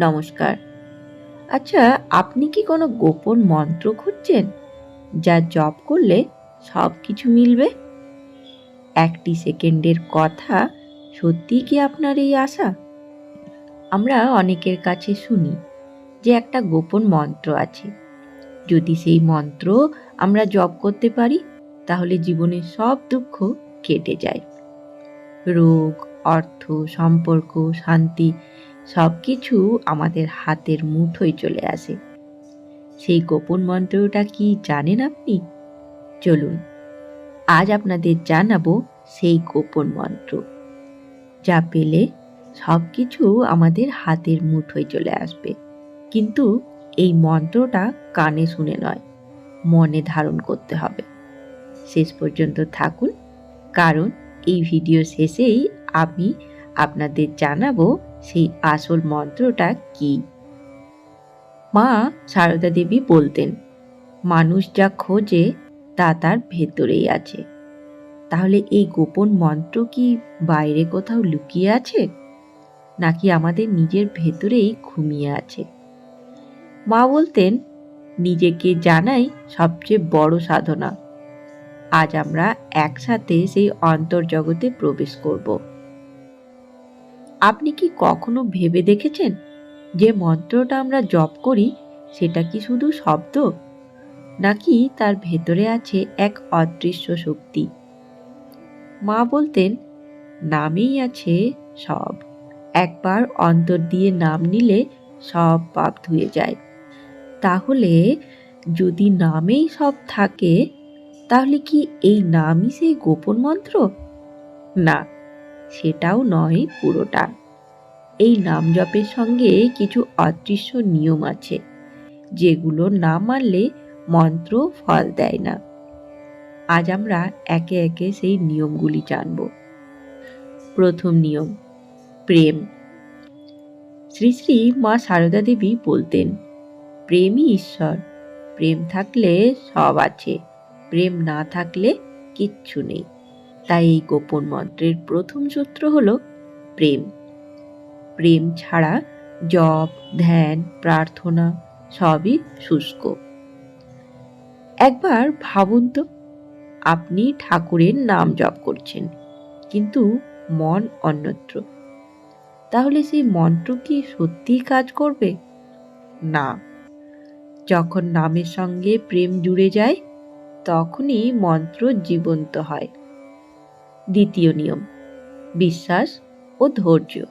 নমস্কার। আচ্ছা আপনি কি কোনো গোপন মন্ত্র খুঁজছেন যা জপ করলে সব কিছু মিলবে? একটি সেকেন্ডের কথা সত্যি কি আপনার এই আশা? আমরা অনেকের কাছে শুনি যে একটা গোপন মন্ত্র আছে। যদি সেই মন্ত্র আমরা জপ করতে পারি, তাহলে জীবনের সব দুঃখ কেটে যায়। রোগ, অর্থ, সম্পর্ক, শান্তি সব কিছু আমাদের হাতের মুঠোয় চলে আসে। সেই গোপন মন্ত্রটা কি জানেন আপনি? চলুন, আজ আপনাদের জানাব সেই গোপন মন্ত্র। যা পেলে সব কিছু আমাদের হাতের মুঠোয় চলে আসবে। কিন্তু এই মন্ত্রটা কানে শুনে নয়, মনে ধারণ করতে হবে। শেষ পর্যন্ত থাকুন, কারণ এই ভিডিও শেষেই আমি আপনাদের জানাব সেই আসল মন্ত্রটা কি? মা সারদা দেবী বলতেন, মানুষ যা খোঁজে, তা তার ভেতরেই আছে। তাহলে এই গোপন মন্ত্র কি বাইরে কোথাও লুকিয়ে আছে? নাকি আমাদের নিজের ভেতরেই ঘুমিয়ে আছে? মা বলতেন, নিজেকে জানাই সবচেয়ে বড় সাধনা। আজ আমরা একসাথে সেই অন্তর্জগতে প্রবেশ করব। আপনি কি কখনো ভেবে দেখেছেন যে মন্ত্রটা আমরা জপ করি, সেটা কি শুধু শব্দ? নাকি তার ভেতরে আছে এক অদৃশ্য শক্তি? মা বলতেন, নামেই আছে সব। একবার অন্তর দিয়ে নাম নিলে সব পাপ ধুয়ে যায়। তাহলে যদি নামেই সব থাকে, তাহলে কি এই নামই সেই গোপন মন্ত্র? না সেটাও নয় পুরোটা। এই নাম জপের সঙ্গে কিছু অদৃশ্য নিয়ম আছে, যেগুলো না মানলে মন্ত্র ফল দেয় না। আজ আমরা একে একে সেই নিয়মগুলি জানব। প্রথম নিয়ম, প্রেম। শ্রী শ্রী মা সারদা দেবী বলতেন, প্রেমই ঈশ্বর, প্রেম থাকলে সব আছে, প্রেম না থাকলে কিচ্ছু নেই। তাই এই গোপন মন্ত্রের প্রথম সূত্র হল প্রেম। প্রেম ছাড়া জপ, ধ্যান, প্রার্থনা সবই শুষ্ক। একবার ভাবুন তো, আপনি ঠাকুরের নাম জপ করছেন, কিন্তু মন অন্যত্র। তাহলে সেই মন্ত্র কি সত্যিই কাজ করবে? না। যখন নামের সঙ্গে প্রেম জুড়ে যায়, তখনই মন্ত্র জীবন্ত হয়। দ্বিতীয় নিয়ম, বিশ্বাস ও ধৈর্য।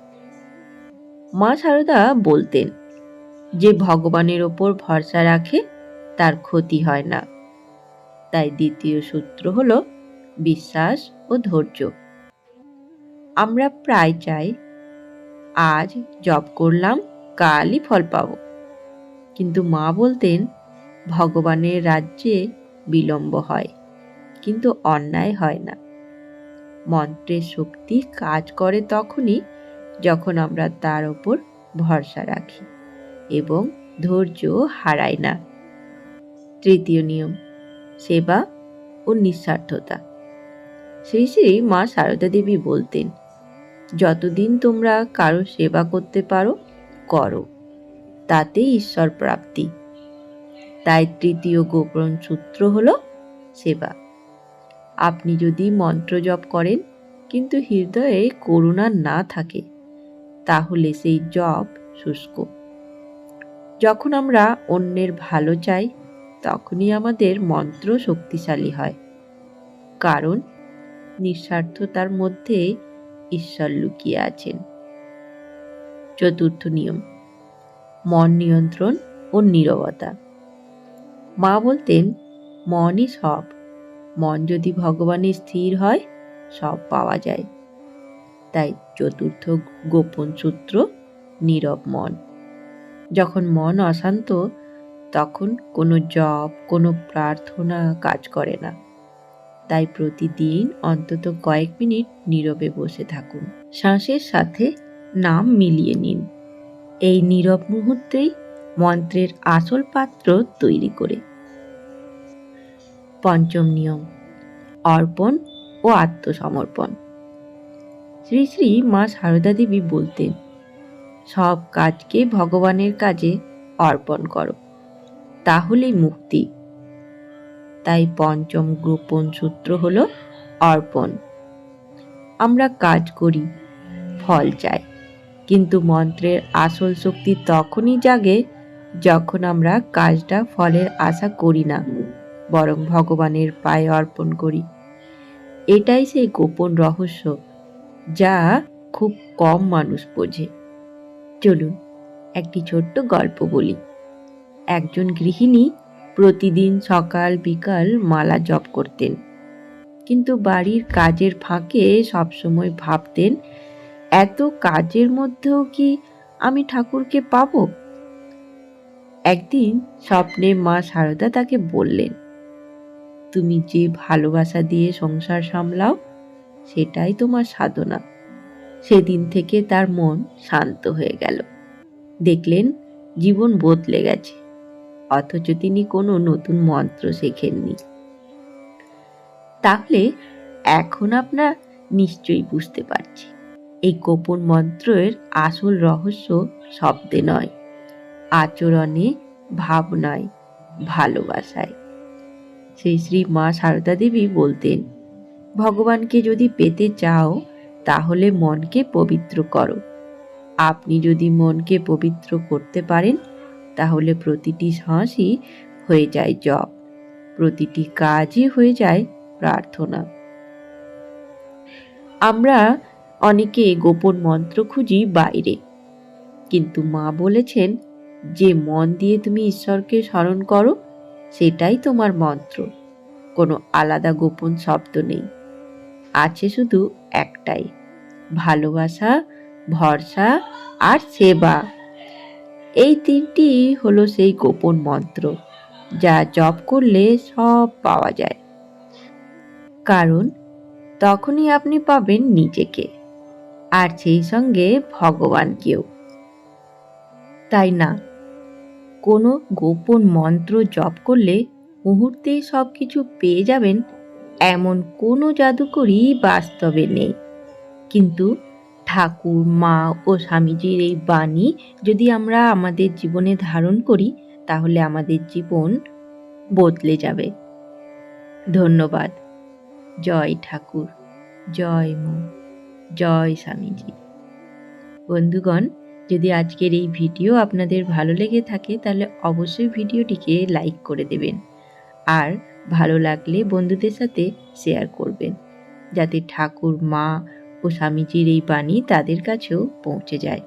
মা সারদা বলতেন, যে ভগবানের ওপর ভরসা রাখে, তার ক্ষতি হয় না। তাই দ্বিতীয় সূত্র হল, বিশ্বাস ও ধৈর্য। আমরা প্রায় চাই, আজ জব করলাম, কালই ফল পাব। কিন্তু মা বলতেন, ভগবানের রাজ্যে বিলম্ব হয়, কিন্তু অন্যায় হয় না। মন্ত্রের শক্তি কাজ করে তখনই যখন আমরা তার ওপর ভরসা রাখি এবং ধৈর্য হারাই না। তৃতীয় নিয়ম, সেবা ও নিঃস্বার্থতা। শ্রী শ্রী মা সারদা দেবী বলতেন, যতদিন তোমরা কারও সেবা করতে পারো, করো। তাতেই ঈশ্বর প্রাপ্তি। তাই তৃতীয় গোপন সূত্র হল সেবা। আপনি যদি মন্ত্র জপ করেন, কিন্তু হৃদয়ে করুণা না থাকে, তাহলে সেই জপ শুষ্ক। যখন আমরা অন্যের ভালো চাই, তখনই আমাদের মন্ত্র শক্তিশালী হয়। কারণ নিঃস্বার্থতার মধ্যে ঈশ্বর লুকিয়ে আছেন। চতুর্থ নিয়ম, মন নিয়ন্ত্রণ ও নীরবতা। মা বলতেন, মনই সব। মন যদি ভগবানের স্থির হয়, সব পাওয়া যায়। তাই চতুর্থ গোপন সূত্র, নীরব মন। যখন মন অশান্ত, তখন কোনো জপ, কোনো প্রার্থনা কাজ করে না। তাই প্রতিদিন অন্তত কয়েক মিনিট নীরবে বসে থাকুন। শ্বাসের সাথে নাম মিলিয়ে নিন। এই নীরব মুহূর্তেই মন্ত্রের আসল পাত্র তৈরি করে পঞ্চম নিয়ম, অর্পণ ও আত্মসমর্পণ। শ্রী শ্রী মা সারদা দেবী বলতেন, সব কাজকে ভগবানের কাজে অর্পণ করো তাহলেই মুক্তি। তাই পঞ্চম গোপন সূত্র হল অর্পণ। আমরা কাজ করি, ফল চাই, কিন্তু মন্ত্রের আসল শক্তি তখনই জাগে যখন আমরা কাজটা ফলের আশা করি না। বরং ভগবানের পায়ে অর্পণ করি। এটাই সেই গোপন রহস্য যা খুব কম মানুষ বোঝে। চলুন, একটি ছোট্ট গল্প বলি। একজন গৃহিণী প্রতিদিন সকাল বিকাল মালা জপ করতেন। কিন্তু বাড়ির কাজের ফাঁকে সবসময় ভাবতেন, এত কাজের মধ্যেও কি আমি ঠাকুরকে পাবো? একদিন স্বপ্নে মা সারদা তাকে বললেন তুমি যে ভালোবাসা দিয়ে সংসার সামলাও, সেটাই তোমার সাধনা। সেদিন থেকে তার মন শান্ত হয়ে গেল। দেখলেন, জীবন বদলে গেছে। অথচ তিনি কোনো নতুন মন্ত্র শেখেননি। তাহলে এখন আপনার নিশ্চয়ই বুঝতে পারছি, এই গোপন মন্ত্রের আসল রহস্য শব্দে নয়, আচরণে ভাবনায়, ভালোবাসায়। শ্রী শ্রী মা সারদা দেবী বলতেন, ভগবানকে যদি পেতে চাও, তাহলে মনকে পবিত্র করো। আপনি যদি মনকে পবিত্র করতে পারেন, তাহলে প্রতিটি শ্বাসই হয়ে যায় জপ, প্রতিটি কাজই হয়ে যায় প্রার্থনা। আমরা অনেকে গোপন মন্ত্র খুঁজি বাইরে, কিন্তু মা বলেছেন, যে মন দিয়ে তুমি ঈশ্বরকে স্মরণ করো সেটাই তোমার মন্ত্র। কোনো আলাদা গোপন শব্দ নেই। আছে শুধু একটাই। ভালোবাসা, ভরসা আর সেবা। এই তিনটি হলো সেই গোপন মন্ত্র, যা জপ করলে সব পাওয়া যায়। কারণ, তখনই আপনি পাবেন নিজেকে, আর সেই সঙ্গে ভগবানকেও। তাই না? কোনো গোপন মন্ত্র জপ করলে মুহূর্তেই সব কিছু পেয়ে যাবেন এমন কোনো জাদুকরই বাস্তবে নেই। কিন্তু ঠাকুর, মা ও স্বামীজির এই বাণী যদি আমরা আমাদের জীবনে ধারণ করি, তাহলে আমাদের জীবন বদলে যাবে। ধন্যবাদ। জয় ঠাকুর। জয় মা। জয় স্বামীজি। বন্ধুগণ যদি আজকের এই ভিডিও আপনাদের ভালো লেগে থাকে, তাহলে অবশ্যই ভিডিওটিকে লাইক করে দেবেন। আর ভালো লাগলে বন্ধুদের সাথে শেয়ার করবেন, যাতে ঠাকুর, মা ও স্বামীজির এই বাণী তাদের কাছেও পৌঁছে যায়।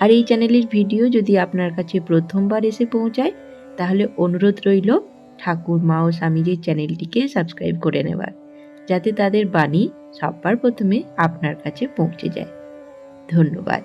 আর এই চ্যানেলের ভিডিও যদি আপনার কাছে প্রথমবার এসে পৌঁছায়, তাহলে অনুরোধ রইল ঠাকুর, মা ও স্বামীজির চ্যানেলটিকে সাবস্ক্রাইব করে নেবার যাতে তাদের বাণী সবার প্রথমে আপনার কাছে পৌঁছে যায়। ধন্যবাদ।